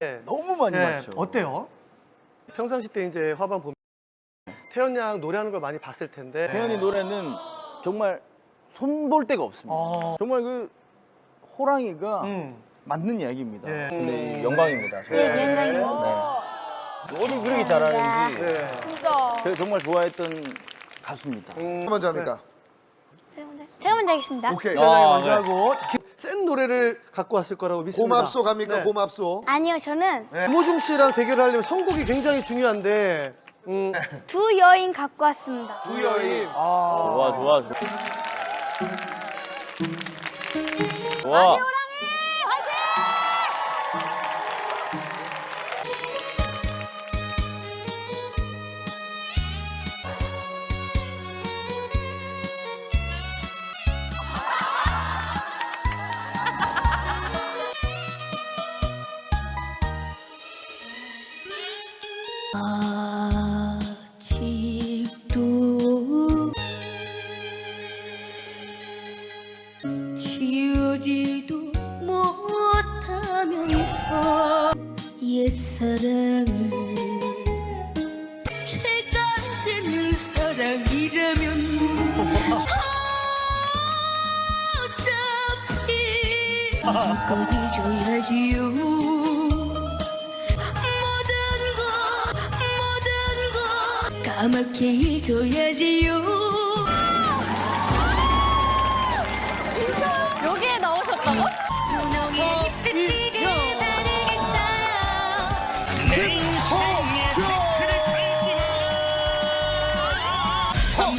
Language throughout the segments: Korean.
네. 너무 많이 네, 맞죠. 어때요? 평상시 때 이제 화반 보면 태연 양 노래하는 걸 많이 봤을 텐데. 태연이 노래는 정말 손볼 데가 없습니다. 어. 정말 그 호랑이가 음. 맞는 이야기입니다. 네. 근데 영광입니다. 네. 정말. 네. 뭘 그렇게 잘하는지 네. 진짜. 제가 정말 좋아했던 가수입니다. 음, 먼저 합니까? 제가 먼저 하겠습니다. 오케이. 아, 먼저 네. 하고 센 노래를 갖고 왔을 거라고 믿습니다. 고맙소 갑니까? 네. 고맙소. 아니요, 저는 김호중 씨랑 대결하려면 선곡이 굉장히 중요한데 음, 두 여인 갖고 왔습니다. 두 여인 좋아, 좋아, 좋아. 좋아. 아직도 지우지도 못하면서 옛사랑을 죄가 되는 사랑이라면 어차피 지금껏 잊어야지요 까맣게 잊어야지요 여기에 나오셨다고? 분홍의 립스틱을 바르겠어요 네.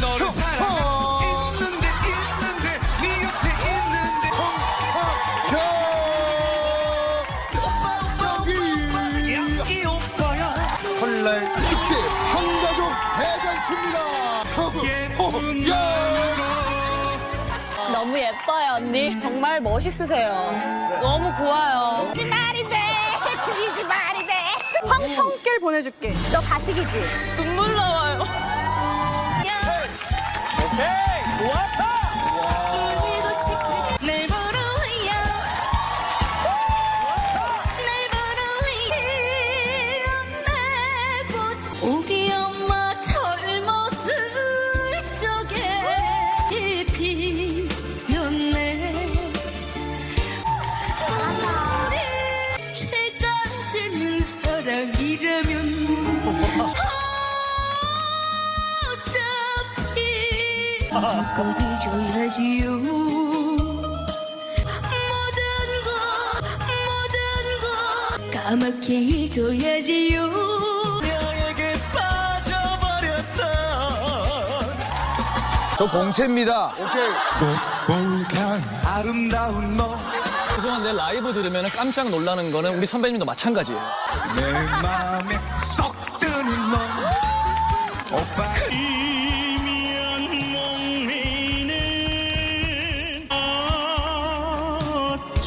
너를 사랑하고 있는데 있는데 네 곁에 있는데 여기 여기 오빠야 설날 대잔치입니다. 정호야. 너무 예뻐요, 언니. 정말 멋있으세요. 너무 고와요. 말인데, 죽이지 말인데. 황청길 보내줄게. 너 가식이지? 눈물 나와요. 오케이, 좋았어. 지금껏 잊어야지요 모든 것 모든 것 까맣게 잊어야지요 너에게 빠져버렸던 저 봉채입니다. 오케이. 아름다운 너내 죄송한데 라이브 들으면 깜짝 놀라는 거는 우리 선배님도 마찬가지예요. 마음에 쏙 드는 너 오빠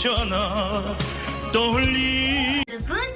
없잖아 떨리 여러분